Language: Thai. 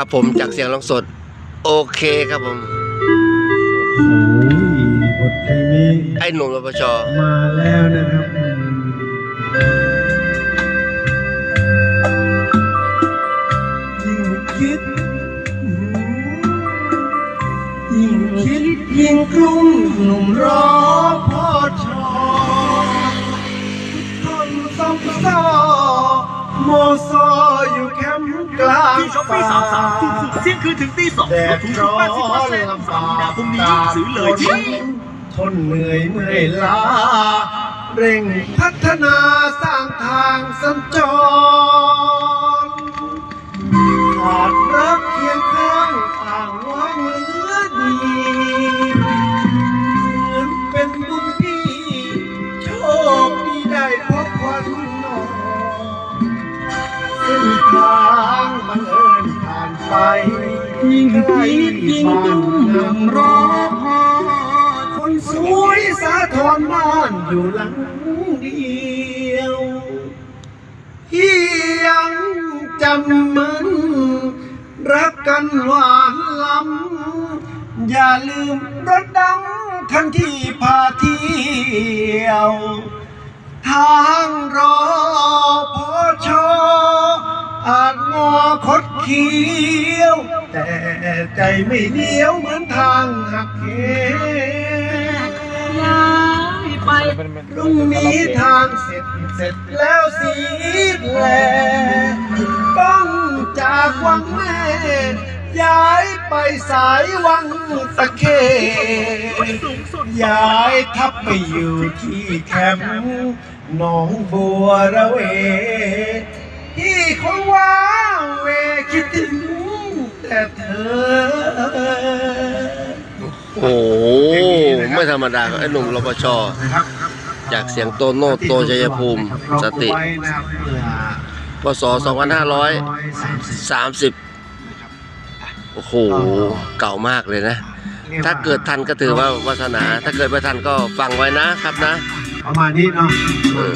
ครับผมจากเสียงร้องสด โอเคครับผมโอ้ยบทเพลงนี้ไอ้หนุ่มรปชมาแล้วนะครับอืมยิ่งคิดอืมยิ่งคิดยิ่งกลุ้มหนุ่มรอพ่ โมซออยู่แคมป์กลางที่ช้อปปี้สามสามถูกสุดเที่ยงคืนถึงตีสองแดลดดทุนร้ถึองแปดสิบเปอร์เซ็นนต์ลำสามบากมีนาคมนี้ซื้อเลยที่ทนเหนื่อยเมื่อยล้า เร่งพัฒนาสร้างทางสัญจรขาดรัก ทางบังเอิญผ่านไป ยิ่งคิดยิ่งดุมนำร้อคนสวยสาทรบ้านอยู่หลังเดียวยังจำมันรักกันหวานล้ำอย่าลืมรถดำทั้งที่พาเที่ยว ทางรอ เคี้ยว แต่ใจไม่เลี้ยวเหมือนทางหักเหย้ายไปพรุ่งนี้ทางเสร็จเสร็จแล้วสีแลต้องจากวังแม่ ย้ายไปสายวังตะเคย้ายทับไปอยู่ที่แคมป์หนองบัวระเวที่คงว้า คิดถึงแต่เธอ โอ้โหไม่ธรรมดาครับไอ้หนุ่มรปชนะครับจากเสียงโตโน่โตชัยภูมิ สติไว้นะครับเพื่อพศ2530 โอ้โห เก่ามากเลยนะ ถ้าเกิดทันก็ถือว่าวาสนา ถ้าเกิดไม่ทันก็ฟังไว้นะครับนะ ประมาณนี้เนาะเออ